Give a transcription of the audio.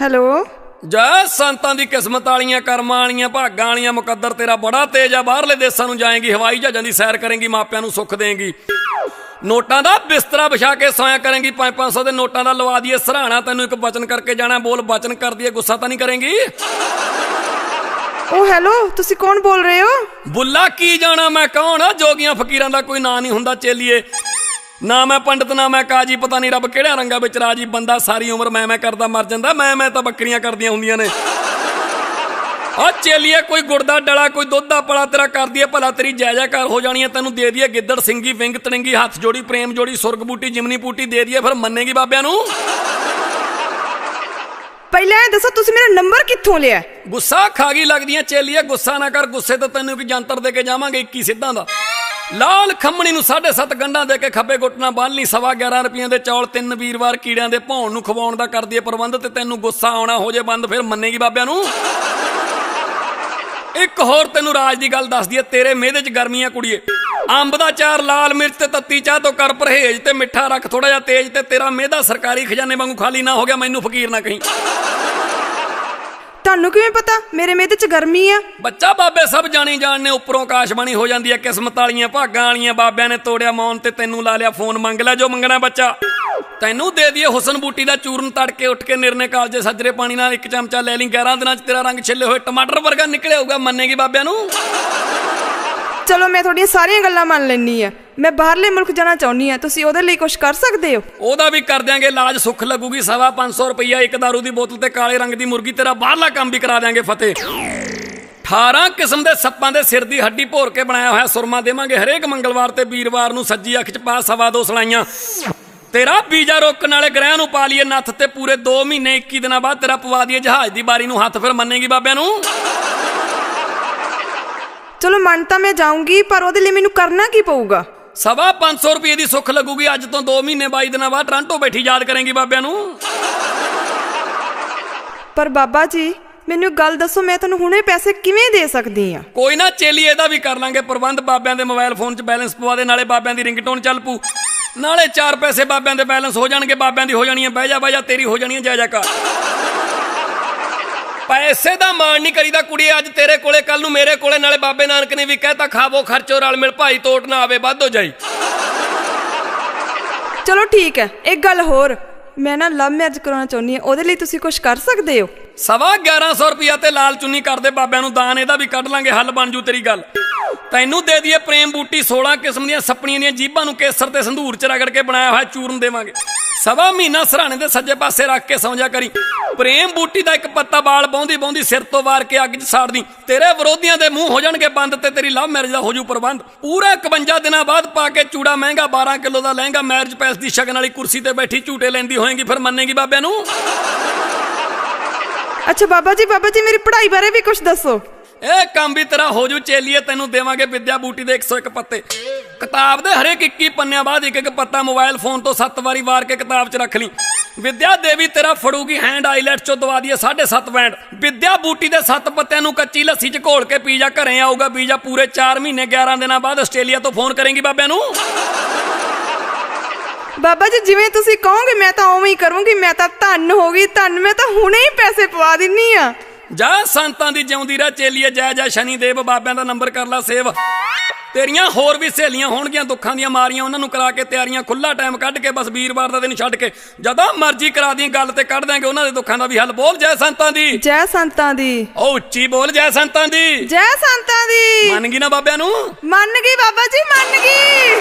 Hello? ਜੈ ਸੰਤਾਂ ਦੀ ਕਿਸਮਤ ਵਾਲੀਆਂ ਕਰਮਾਂ ਵਾਲੀਆਂ ਭਾਗਾਂ ਵਾਲੀਆਂ ਮੁਕੱਦਰ ਤੇਰਾ ਬੜਾ ਤੇਜ ਆ ਬਾਹਰਲੇ ਦੇਸ਼ਾਂ ਨੂੰ ਜਾਏਂਗੀ ਹਵਾਈ ਜਹਾਜ਼ਾਂ ਦੀ ਸੈਰ ਕਰੇਂਗੀ ਮਾਪਿਆਂ ਨੂੰ ਸੁੱਖ ਦੇਂਗੀ। ਨੋਟਾਂ ਦਾ ਬਿਸਤਰਾ ਵਿਛਾ ਕੇ ਸੋਇਆ ਕਰੇਂਗੀ 5-500 ਦੇ ਨੋਟਾਂ ਦਾ ਲਵਾ ਦਈਏ ਸਰਾਣਾ ਤੈਨੂੰ ਇੱਕ ਬਚਨ ਕਰਕੇ ਜਾਣਾ ਬੋਲ ਬਚਨ ਕਰ ਦਈਏ ਗੁੱਸਾ ਤਾਂ ਨਹੀਂ ਕਰੇਂਗੀ? ਓ ਹੈਲੋ ਤੁਸੀਂ ਕੌਣ ਬੋਲ ਰਹੇ ਹੋ? ਬੁੱਲਾ ਕੀ ਜਾਣਾ ਮੈਂ ਕੌਣ ਆ? ਜੋਗੀਆਂ ਫਕੀਰਾਂ ਦਾ ਕੋਈ ਨਾਂ ਨਹੀਂ ਹੁੰਦਾ ਚੇਲੀਏ। ਨਾ ਮੈਂ ਪੰਡਤ ਨਾ ਮੈਂ ਕਾਜੀ ਪਤਾ ਨਹੀਂ ਰੱਬ ਕਿਹੜਿਆਂ ਰੰਗਾਂ ਵਿੱਚ ਰਾਜੀ ਬੰਦਾ ਸਾਰੀ ਉਮਰ ਮੈਂ ਮੈਂ ਕਰਦਾ ਮਰ ਜਾਂਦਾ ਮੈਂ ਮੈਂ ਤਾਂ ਬੱਕਰੀਆਂ ਕਰਦੀਆਂ ਹੁੰਦੀਆਂ ਨੇ। ਆ ਚੇਲੀਏ ਕੋਈ ਗੁੜ ਦਾ ਡਲਾ ਕੋਈ ਦੁੱਧ ਦਾ ਪਲਾ ਤੇਰਾ ਕਰਦੀ ਹੈ ਭਲਾ ਤੇਰੀ ਜੈ ਜੈਕਾਰ ਹੋ ਜਾਣੀ ਹੈ ਤੈਨੂੰ ਦੇ ਦਈਏ ਗਿੱਦੜ ਸਿੰਘੀ ਵਿੰਗ ਤੜਿੰਗੀ ਹੱਥ ਜੋੜੀ ਪ੍ਰੇਮ ਜੋੜੀ ਸੁਰਗ ਬੂਟੀ ਜਿਮਨੀ ਬੂਟੀ ਦੇ ਦਈਏ ਫਿਰ ਮੰਨੇਗੀ ਬਾਬਿਆਂ ਨੂੰ? ਪਹਿਲਾਂ ਇਹ ਦੱਸੋ ਤੁਸੀਂ ਮੇਰਾ ਨੰਬਰ ਕਿੱਥੋਂ ਲਿਆ? ਗੁੱਸਾ ਖਾ ਗਈ ਲੱਗਦੀਆਂ ਚੇਲੀਏ ਗੁੱਸਾ ਨਾ ਕਰ ਗੁੱਸੇ ਤੇ ਤੈਨੂੰ ਇੱਕ ਜੰਤਰ ਦੇ ਕੇ ਜਾਵਾਂਗੇ 21 ਸਿੱਧਾਂ ਦਾ। ਲਾਲ ਖੰਮਣੀ ਨੂੰ 7.5 ਗੰਢਾਂ ਦੇ ਕੇ ਖੱਬੇ ਗੁੱਟ ਨਾਲ ਬੰਨ ਲਈ ਸਵਾ 11 ਰੁਪਈਆਂ ਦੇ ਚੌਲ ਤਿੰਨ ਵੀਰਵਾਰ ਕੀੜਿਆਂ ਦੇ ਭੌਣ ਨੂੰ ਖਵਾਉਣ ਦਾ ਕਰਦੀ ਹੈ ਪ੍ਰਬੰਧ ਤੇ ਤੈਨੂੰ ਗੁੱਸਾ ਆਉਣਾ ਹੋ ਜੇ ਬੰਦ, ਫਿਰ ਮੰਨੇਗੀ ਬਾਬਿਆਂ ਨੂੰ। ਇੱਕ ਹੋਰ ਤੈਨੂੰ ਰਾਜ ਦੀ ਗੱਲ ਦੱਸਦੀ ਹੈ, ਤੇਰੇ ਮਿਹਦੇ 'ਚ ਗਰਮੀਆਂ ਕੁੜੀਏ। ਅੰਬ ਦਾ ਚਾਰ, ਲਾਲ ਮਿਰਚ ਤੇ ਤੱਤੀ ਚਾਹ ਤੋਂ ਕਰ ਪਰਹੇਜ ਤੇ ਮਿੱਠਾ ਰੱਖ ਥੋੜਾ ਜਿਹਾ ਤੇਜ਼ ਤੇ ਤੇਰਾ ਮਿਹਦਾ ਸਰਕਾਰੀ ਖਜ਼ਾਨੇ ਵਾਂਗੂ ਖਾਲੀ ਨਾ ਹੋ ਗਿਆ, ਮੈਨੂੰ ਫਕੀਰ ਨਾ ਕਹੀਂ। ਤੁਹਾਨੂੰ ਕਿਵੇਂ ਪਤਾ? ਮੇਰੇ ਮੇਦੇ 'ਚ ਗਰਮੀ ਆ। ਬੱਚਾ ਬਾਬੇ ਸਭ ਜਾਣੀ ਜਾਣਨੇ ਉੱਪਰੋਂ ਆਕਾਸ਼ਬਾਣੀ ਹੋ ਜਾਂਦੀ ਹੈ, ਕਿਸਮਤ ਵਾਲੀਆਂ ਭਾਗਾਂ ਵਾਲੀਆਂ ਬਾਬਿਆਂ ਨੇ ਤੋੜਿਆ ਮੌਨ ਤੇ ਤੈਨੂੰ ਲਾ ਲਿਆ ਫੋਨ, ਮੰਗ ਲੈ ਜੋ ਮੰਗਣਾ ਬੱਚਾ। ਤੈਨੂੰ ਦੇ ਦਈਏ ਹੁਸਨ ਬੂਟੀ ਦਾ ਚੂਰਨ ਤੜਕੇ ਉੱਠ ਕੇ ਨਿਰਨੇ ਕਾਲਜੇ ਸੱਜਰੇ ਪਾਣੀ ਨਾਲ ਇੱਕ ਚਮਚਾ ਲੈ ਲਈ 11 ਦਿਨਾਂ ਚ ਤੇਰਾ ਰੰਗ ਛਿੱਲੇ ਹੋਏ ਟਮਾਟਰ ਵਰਗਾ ਨਿਕਲਿਆ ਹੋਊਗਾ, ਮੰਨੇਗੀ ਬਾਬਿਆਂ ਨੂੰ? ਚਲੋ ਮੈਂ ਤੁਹਾਡੀਆਂ ਸਾਰੀਆਂ ਗੱਲਾਂ ਮੰਨ ਲੈਣੀ ਆ ਮੈਂ ਬਾਹਰਲੇ ਮੁਲਕ ਜਾਣਾ ਚਾਹੁੰਦੀ ਆ ਤੁਸੀਂ ਉਹਦੇ ਲਈ ਕੁਝ ਕਰ ਸਕਦੇ ਹੋ? ਉਹਦਾ ਵੀ ਕਰ ਦਿਆਂਗੇ ਇਲਾਜ ਸੁੱਖ ਲੱਗੂਗੀ। ਸਵਾ 500 ਰੁਪਈਆ ਇੱਕ ਦਾਰੂ ਦੀ ਬੋਤਲ ਤੇ ਕਾਲੇ ਰੰਗ ਦੀ ਮੁਰਗੀ, ਤੇਰਾ ਬਾਹਰਲਾ ਕੰਮ ਵੀ ਕਰਾ ਦਿਆਂਗੇ, ਫਤਿਹ। 18 ਕਿਸਮ ਦੇ ਸੱਪਾਂ ਦੇ ਸਿਰ ਦੀ ਹੱਡੀ ਭੋਰ ਕੇ ਬਣਾਇਆ ਹੋਇਆ ਸੁਰਮਾ ਦੇਵਾਂਗੇ। ਹਰੇਕ ਮੰਗਲਵਾਰ ਤੇ ਵੀਰਵਾਰ ਨੂੰ ਸੱਜੀ ਅੱਖ 'ਚ ਪਾ, ਸਵਾ ਦੋ ਸਲਾਈਆਂ। ਤੇਰਾ ਬੀਜਾ ਰੋਕਣ ਵਾਲੇ ਗ੍ਰਹਿ ਨੂੰ ਪਾ ਲਈਏ ਨੱਥ ਤੇ ਪੂਰੇ 2 ਮਹੀਨੇ 21 ਦਿਨਾਂ ਬਾਅਦ ਤੇਰਾ ਪਵਾ ਦਈਏ ਜਹਾਜ਼ ਦੀ ਬਾਰੀ ਨੂੰ। ਹੱਥ ਫਿਰ ਮੰਨੇਗੀ ਬਾਬਿਆਂ ਨੂੰ। ਚਲੋ ਮੰਨ ਤਾਂ ਮੈਂ ਜਾਊਂਗੀ ਪਰ ਉਹਦੇ ਲਈ ਮੈਨੂੰ ਕਰਨਾ ਕੀ ਪਊਗਾ? ਸਵਾ 500 ਰੁਪਏ ਦੀ ਸੁੱਖ ਲੱਗੂਗੀ ਅੱਜ ਤੋਂ 2 ਮਹੀਨੇ 22 ਦਿਨਾਂ ਬਾਅਦ ਟ੍ਰਾਂਟੋ ਬੈਠੀ ਯਾਦ ਕਰੇਂਗੀ ਬਾਬਿਆਂ ਨੂੰ। ਪਰ ਬਾਬਾ ਜੀ ਮੈਨੂੰ ਗੱਲ ਦੱਸੋ ਮੈਂ ਤੁਹਾਨੂੰ ਹੁਣੇ ਪੈਸੇ ਕਿਵੇਂ ਦੇ ਸਕਦੀ ਆ ਕੋਈ ਨਾ ਚੇਲੀ ਇਹਦਾ ਵੀ ਕਰ ਲਾਂਗੇ ਪ੍ਰਬੰਧ ਬਾਬਿਆਂ ਦੇ ਮੋਬਾਈਲ ਫੋਨ 'ਚ ਬੈਲੈਂਸ ਪਵਾ ਦੇ ਨਾਲੇ ਬਾਬਿਆਂ ਦੀ ਰਿੰਗਟੋਨ ਚੱਲ ਪੂ ਨਾਲੇ ਚਾਰ ਪੈਸੇ ਬਾਬਿਆਂ ਦੇ ਬੈਲੈਂਸ ਹੋ ਜਾਣਗੇ ਬਾਬਿਆਂ ਦੀ ਹੋ ਜਾਣੀ ਹੈ ਬਹਿ ਜਾ ਬਹਿ ਜਾ ਤੇਰੀ ਹੋ ਜਾਣੀ ਹੈ ਜੈ ਜੈਕਾਰ। ਪੈਸੇ ਦਾ ਮਾਣ ਨਹੀਂ ਕਰੀਦਾ ਕੁੜੀ, ਅੱਜ ਤੇਰੇ ਕੋਲੇ ਕੱਲ ਨੂੰ ਮੇਰੇ ਕੋਲੇ, ਨਾਲੇ ਬਾਬੇ ਨਾਨਕ ਨੇ ਵੀ ਕਹਿਤਾ, ਖਾਵੋ, ਖਰਚੋ, ਰਲ ਮਿਲ, ਭਾਈ ਤੋਟ ਨਾ ਆਵੇ, ਵੱਧ ਹੋ ਜਾਈ। ਚਲੋ ਠੀਕ ਹੈ, ਇੱਕ ਗੱਲ ਹੋਰ, ਮੈਂ ਨਾ ਲਵ ਮੈਰਿਜ ਕਰਾਉਣਾ ਚਾਹੁੰਦੀ ਹਾਂ, ਉਹਦੇ ਲਈ ਤੁਸੀਂ ਕੁਝ ਕਰ ਸਕਦੇ ਹੋ? ਸਵਾ 1100 ਰੁਪਿਆ ਤੇ ਲਾਲ ਚੁੰਨੀ ਕਰਦੇ ਬਾਬਿਆਂ ਨੂੰ ਦਾਨ, ਇਹਦਾ ਵੀ ਕੱਢ ਲਾਂਗੇ, ਹੱਲ ਬਣ ਜੂ ਤੇਰੀ ਗੱਲ। ਤੈਨੂੰ ਦੇ ਦਈਏ ਪ੍ਰੇਮ ਬੂਟੀ 16 ਕਿਸਮ ਦੀਆਂ ਸੱਪਣੀਆਂ ਦੀਆਂ ਜੀਬਾਂ ਨੂੰ ਕੇਸਰ ਤੇ ਸੰਧੂਰ ਚ ਰਗੜ ਕੇ ਬਣਾਇਆ ਹੋਇਆ ਚੂਰਨ ਦੇਵਾਂਗੇ। ਸਵਾ ਮਹੀਨਾ ਸਰਾਣੇ ਦੇ ਸੱਜੇ ਪਾਸੇ ਰੱਖ ਕੇ ਸੌਂ ਜਾ ਕਰੀ। ਪ੍ਰੇਮ ਬੂਟੀ ਦਾ ਇੱਕ ਪੱਤਾ ਬਾਲ ਬੌਂਦੀ ਬੌਂਦੀ ਸਿਰ ਤੋਂ ਵਾਰ ਕੇ ਅੱਗ 'ਚ ਸਾੜਦੀ ਤੇਰੇ ਵਿਰੋਧੀਆਂ ਦੇ ਮੂੰਹ ਹੋ ਜਾਣਗੇ ਬੰਦ ਤੇ ਤੇਰੀ ਲਵ ਮੈਰਿਜ ਦਾ ਹੋ ਜੂ ਪ੍ਰਬੰਧ। ਪੂਰਾ 51 ਦਿਨਾਂ ਬਾਅਦ ਪਾ ਕੇ ਚੂੜਾ ਮਹਿੰਗਾ 12 ਕਿਲੋ ਦਾ ਲਹਿੰਗਾ ਮੈਰਿਜ ਪੈਸ ਦੀ ਸ਼ਗਨ ਵਾਲੀ ਕੁਰਸੀ ਤੇ ਬੈਠੀ ਝੂਟੇ ਲੈਂਦੀ ਹੋਏਗੀ, ਫਿਰ ਮੰਨੇਗੀ ਬਾਬਿਆਂ ਨੂੰ? ਅੱਛਾ, ਬਾਬਾ ਜੀ ਬਾਬਾ ਜੀ, ਮੇਰੀ ਪੜ੍ਹਾਈ ਬਾਰੇ ਵੀ ਕੁਝ ਦੱਸੋ। ਇਹ ਕੰਮ ਵੀ ਤੇਰਾ ਹੋ ਜੂ, ਚੇਲੀਏ ਤੈਨੂੰ ਦੇਵਾਂਗੇ ਵਿਦਿਆ ਬੂਟੀ ਦੇ 101 ਪੱਤੇ। ਕਿਤਾਬ ਦੇ ਹਰੇਕ 21 ਪੰਨਿਆਂ ਬਾਅਦ ਇੱਕ ਇੱਕ ਪੱਤਾ ਮੋਬਾਈਲ ਫੋਨ ਤੋਂ 7 ਵਾਰੀ ਵਾਰ ਕੇ ਕਿਤਾਬ 'ਚ ਰੱਖ ਲਈ। ਵਿਦਿਆ ਦੇਵੀ ਤੇਰਾ ਫੜੂਗੀ ਹੈਂਡ ਆਈਲੈਟ 'ਚੋਂ ਦਵਾ ਦਈਏ 7.5 ਬੈਂਡ ਵਿਦਿਆ ਬੂਟੀ ਦੇ 7 ਪੱਤਿਆਂ ਨੂੰ ਕੱਚੀ ਲੱਸੀ 'ਚ ਘੋਲ ਕੇ ਪੀਜਾ ਘਰੇ ਆਊਗਾ, ਪੀਜ਼ਾ ਪੂਰੇ 4 ਮਹੀਨੇ 11 ਦਿਨਾਂ ਬਾਅਦ ਆਸਟ੍ਰੇਲੀਆ ਤੋਂ ਫੋਨ ਕਰੇਗੀ ਬਾਬਿਆਂ ਨੂੰ। ਬਾਬਾ ਜੀ ਜਿਵੇਂ ਤੁਸੀਂ ਕਹੋਗੇ ਮੈਂ ਤਾਂ ਉਵੇਂ ਹੀ ਕਰੂੰਗੀ। ਮੈਂ ਤਾਂ ਧੰਨ ਹੋ ਗਈ ਧੰਨ। ਮੈਂ ਤਾਂ ਹੁਣੇ ਹੀ ਪੈਸੇ ਪਵਾ ਦਿੰਨੀ ਆ। ਜਾ ਸੰਤਾਂ ਦੀ ਜਿਉਂਦੀ ਰਹਿ ਚੇਲੀਏ ਜੈ ਜੈ ਸ਼ਨੀ ਦੇਵ ਬਾਬਿਆਂ ਦਾ ਨੰਬਰ ਕਰ ਲਾ ਸੇਵ। ਤੇਰੀਆਂ ਹੋਰ ਵੀ ਸਹੇਲੀਆਂ ਹੋਣਗੀਆਂ ਦੁੱਖਾਂ ਦੀਆਂ ਮਾਰੀਆਂ ਉਹਨਾਂ ਨੂੰ ਕਰਾ ਕੇ ਤਿਆਰੀਆਂ ਖੁੱਲਾ ਟਾਈਮ ਕੱਢ ਕੇ ਬਸ ਵੀਰਵਾਰ ਦਾ ਦਿਨ ਛੱਡ ਕੇ। ਜਦੋਂ ਮਰਜ਼ੀ ਕਰਾ ਦੀ ਗੱਲ ਤੇ ਕੱਢ ਦਾਂਗੇ ਉਹਨਾਂ ਦੇ ਦੁੱਖਾਂ ਦਾ ਵੀ ਹੱਲ। ਬੋਲ ਜੈ ਸੰਤਾਂ ਦੀ। ਜੈ ਸੰਤਾਂ ਦੀ। ਉਹ ਉੱਚੀ ਬੋਲ ਜੈ ਸੰਤਾਂ ਦੀ। ਜੈ ਸੰਤਾਂ ਦੀ। ਮੰਨ ਗਈ ਨਾ ਬਾਬਿਆਂ ਨੂੰ? ਮੰਨ ਗਈ ਬਾਬਾ ਜੀ ਮੰਨ ਗਈ।